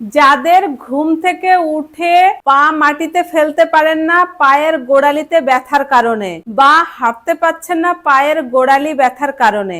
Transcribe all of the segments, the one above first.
যাদের ঘুম থেকে উঠে পা মাটিতে ফেলতে পারেন না, পায়ের গোড়ালিতে ব্যথার কারণে বা হাঁটতে পাচ্ছেন না, পায়ের গোড়ালি ব্যথার কারণে।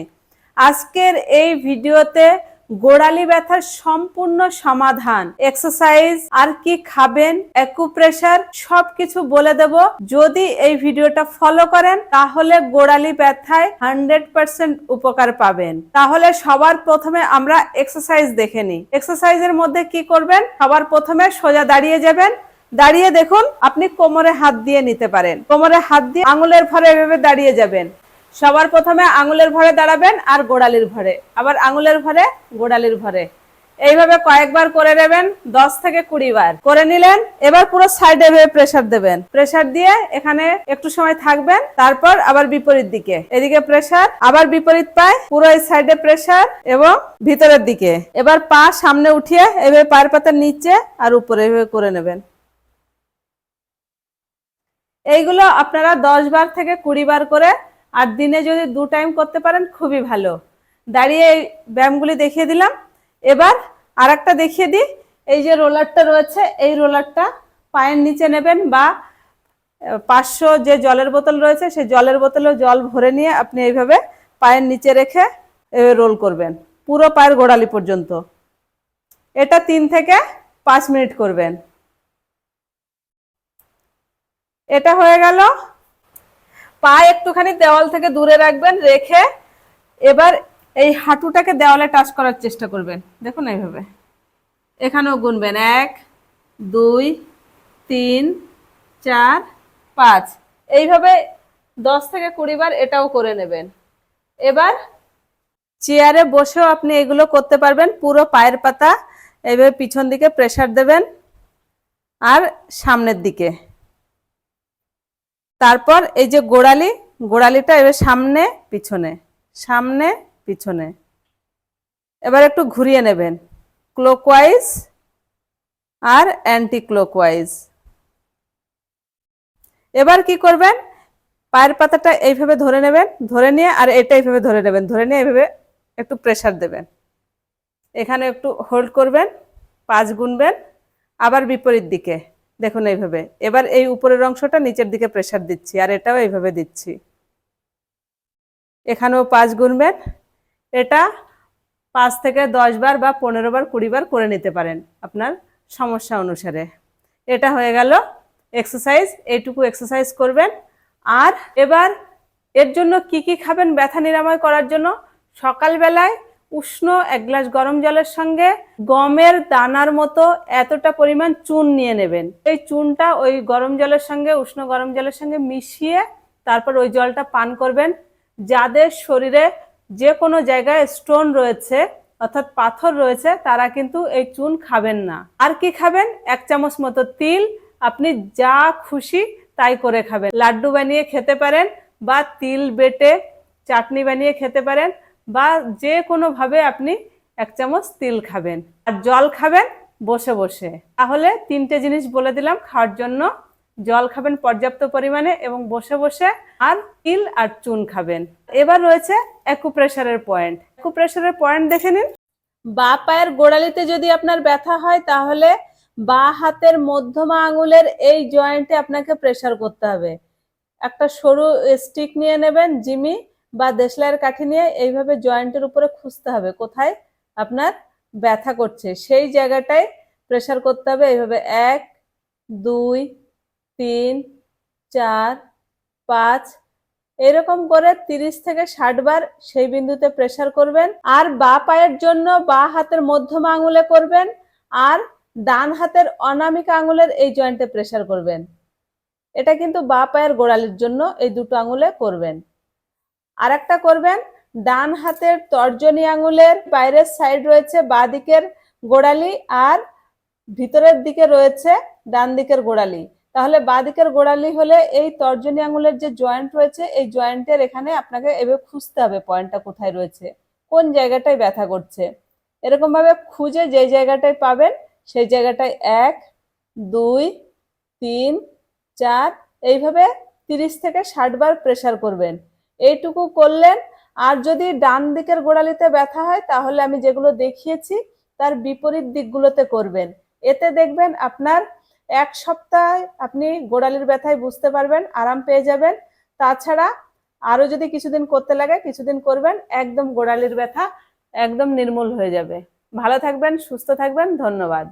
আজকের এই ভিডিওতে গোড়ালি ব্যথার সম্পূর্ণ সমাধান। এক্সারসাইজ আর কি খাবেন অ্যাকুপ্রেশার সবকিছু বলে দেব। যদি এই ভিডিওটা ফলো করেন, তাহলে গোড়ালি ব্যথায় হান্ড্রেড পার্সেন্ট উপকার পাবেন। তাহলে সবার প্রথমে আমরা এক্সারসাইজ দেখে নিই। এক্সারসাইজের মধ্যে কি করবেন? সবার প্রথমে সোজা দাঁড়িয়ে যাবেন। দাঁড়িয়ে দেখুন, আপনি কোমরে হাত দিয়ে নিতে পারেন। কোমরে হাত দিয়ে আঙুলের ভরে এভাবে দাঁড়িয়ে যাবেন। সবার প্রথমে আঙুলের ভরে দাঁড়াবেন আর গোড়ালির ভরে। আবার আঙুলের ভরে, গোড়ালির ভরে। এইভাবে কয়েকবার করে নেবেন, দশ থেকে কুড়ি বার। করে নিলেন, এবার পুরো সাইডে ভেবে প্রেসার দেবেন। প্রেসার দিয়ে এখানে একটু সময় থাকবেন, তারপর আবার বিপরীত দিকে। এদিকে প্রেসার আবার বিপরীত পায়, পুরো এই সাইডে প্রেসার এবং ভিতরের দিকে। এবার পা সামনে উঠিয়ে এভাবে পায়ের পাতার নিচে আর উপরে এভাবে করে নেবেন। এইগুলো আপনারা দশ বার থেকে কুড়ি বার করে আর দিনে যদি দু টাইম করতে পারেন, খুবই ভালো। দাঁড়িয়ে এই ব্যায়ামগুলি দেখিয়ে দিলাম। এবার আর একটা দেখিয়ে দিই। এই যে রোলারটা রয়েছে, এই রোলারটা পায়ের নিচে নেবেন বা পাঁচশো যে জলের বোতল রয়েছে, সেই জলের বোতলেও জল ভরে নিয়ে আপনি এইভাবে পায়ের নিচে রেখে রোল করবেন। পুরো পায়ের গোড়ালি পর্যন্ত। এটা তিন থেকে পাঁচ মিনিট করবেন। এটা হয়ে গেল পা একটুখানি দেওয়াল থেকে দূরে রাখবেন, রেখে এবার এই হাঁটুটাকে দেওয়ালে টাচ করার চেষ্টা করবেন। দেখুন এইভাবে। এখানেও গুনবেন। এক, দুই, তিন, চার, পাঁচ। এইভাবে দশ থেকে কুড়ি বার এটাও করে নেবেন। এবার চেয়ারে বসেও আপনি এগুলো করতে পারবেন। পুরো পায়ের পাতা এইভাবে পিছন দিকে প্রেশার দেবেন। আর সামনের দিকে। তারপর এই যে গোড়ালি, গোড়ালিটা এবার সামনে, পিছনে সামনে, পিছনে। এবার একটু ঘুরিয়ে নেবেন। ক্লোকওয়াইজ আর অ্যান্টি ক্লোকওয়াইজ এবার কি করবেন? পায়ের পাতাটা এইভাবে ধরে নেবেন, ধরে নিয়ে আর এটা এইভাবে ধরে নেবেন, ধরে নিয়ে এইভাবে একটু প্রেসার দেবেন। এখানে একটু হোল্ড করবেন, পাঁচ গুনবেন, আবার বিপরীত দিকে। দেখুন এইভাবে। এবার এই উপরের অংশটা নিচের দিকে প্রেসার দিচ্ছি, আর এটাও এইভাবে দিচ্ছি। এখানেও পাঁচ গুনবেন এটা পাঁচ থেকে দশ বার বা পনেরো বার, কুড়ি বার করে নিতে পারেন আপনার সমস্যা অনুসারে। এটা হয়ে গেল এক্সারসাইজ এইটুকু এক্সারসাইজ করবেন। আর এবার এর জন্য কি কি খাবেন? ব্যথা নিরাময় করার জন্য সকালবেলায় উষ্ণ এক গ্লাস গরম জলের সঙ্গে গমের দানার মতো এতটা পরিমাণ চুন নিয়ে নেবেন। এই চুনটা ওই গরম জলের সঙ্গে, উষ্ণ গরম জলের সঙ্গে মিশিয়ে তারপর ওই জলটা পান করবেন। যাদের শরীরে যে কোনো জায়গায় স্টোন রয়েছে, অর্থাৎ পাথর রয়েছে, তারা কিন্তু এই চুন খাবেন না। আর কি খাবেন? এক চামচ মতো তিল। আপনি যা খুশি তাই করে খাবেন। লাড্ডু বানিয়ে খেতে পারেন বা তিল বেটে চাটনি বানিয়ে খেতে পারেন। বা যে কোনোভাবে আপনি এক চামচ তিল খাবেন আর জল খাবেন বসে বসে। তাহলে তিনটে জিনিস বলে দিলাম, খাওয়ার জন্য জল খাবেন পর্যাপ্ত পরিমাণে এবং বসে বসে আর তিল আর চুন খাবেন। এবার রয়েছে অ্যাকুপ্রেশারের পয়েন্ট অ্যাকুপ্রেশারের পয়েন্ট দেখে নিন। বা পায়ের গোড়ালিতে যদি আপনার ব্যথা হয়, তাহলে বা হাতের মধ্যমা আঙুলের এই জয়েন্টে আপনাকে প্রেশার করতে হবে। একটা সরু স্টিক নিয়ে নেবেন, জিমি বা দেশলাইয়ের কাঠি নিয়ে এইভাবে জয়েন্টের উপরে খুঁজতে হবে। কোথায়? আপনার ব্যথা করছে। সেই জায়গাটায় প্রেশার করতে হবে এইভাবে এক, দুই, তিন, চার, পাঁচ, এরকম করে তিরিশ থেকে ষাট বার সেই বিন্দুতে প্রেশার করবেন। আর বা পায়ের জন্য বা হাতের মধ্যম আঙুলে করবেন আর ডান হাতের অনামিকা আঙুলের এই জয়েন্টে প্রেশার করবেন। এটা কিন্তু বা পায়ের গোড়ালির জন্য এই দুটো আঙুলে করবেন। আর একটা করবেন, ডান হাতের তর্জনী আঙুলের বাইরের সাইড রয়েছে বা দিকের গোড়ালি আর ভিতরের দিকে রয়েছে ডান দিকের গোড়ালি। তাহলে বা দিকের গোড়ালি হলে এই তর্জনী আঙুলের যে জয়েন্ট রয়েছে, এই জয়েন্টের এখানে আপনাকে এভাবে খুঁজতে হবে পয়েন্টটা কোথায় রয়েছে, কোন জায়গাটায় ব্যথা করছে। এরকম ভাবে খুঁজে যে জায়গাটায় পাবেন, সেই জায়গাটায় এক, দুই, তিন, চার, এইভাবে তিরিশ থেকে ষাট বার প্রেসার করবেন। এইটুকু করলেন। আর যদি ডান দিকের গোড়ালিতে ব্যথা হয়, তাহলে আমি যেগুলো দেখিয়েছি, তার বিপরীত দিকগুলোতে করবেন। এতে দেখবেন আপনার এক সপ্তাহে আপনি গোড়ালির ব্যথায় বুঝতে পারবেন, আরাম পেয়ে যাবেন। তাছাড়া আরও যদি কিছুদিন করতে লাগে, কিছুদিন করবেন, একদম গোড়ালির ব্যথা একদম নির্মূল হয়ে যাবে। ভালো থাকবেন, সুস্থ থাকবেন, ধন্যবাদ।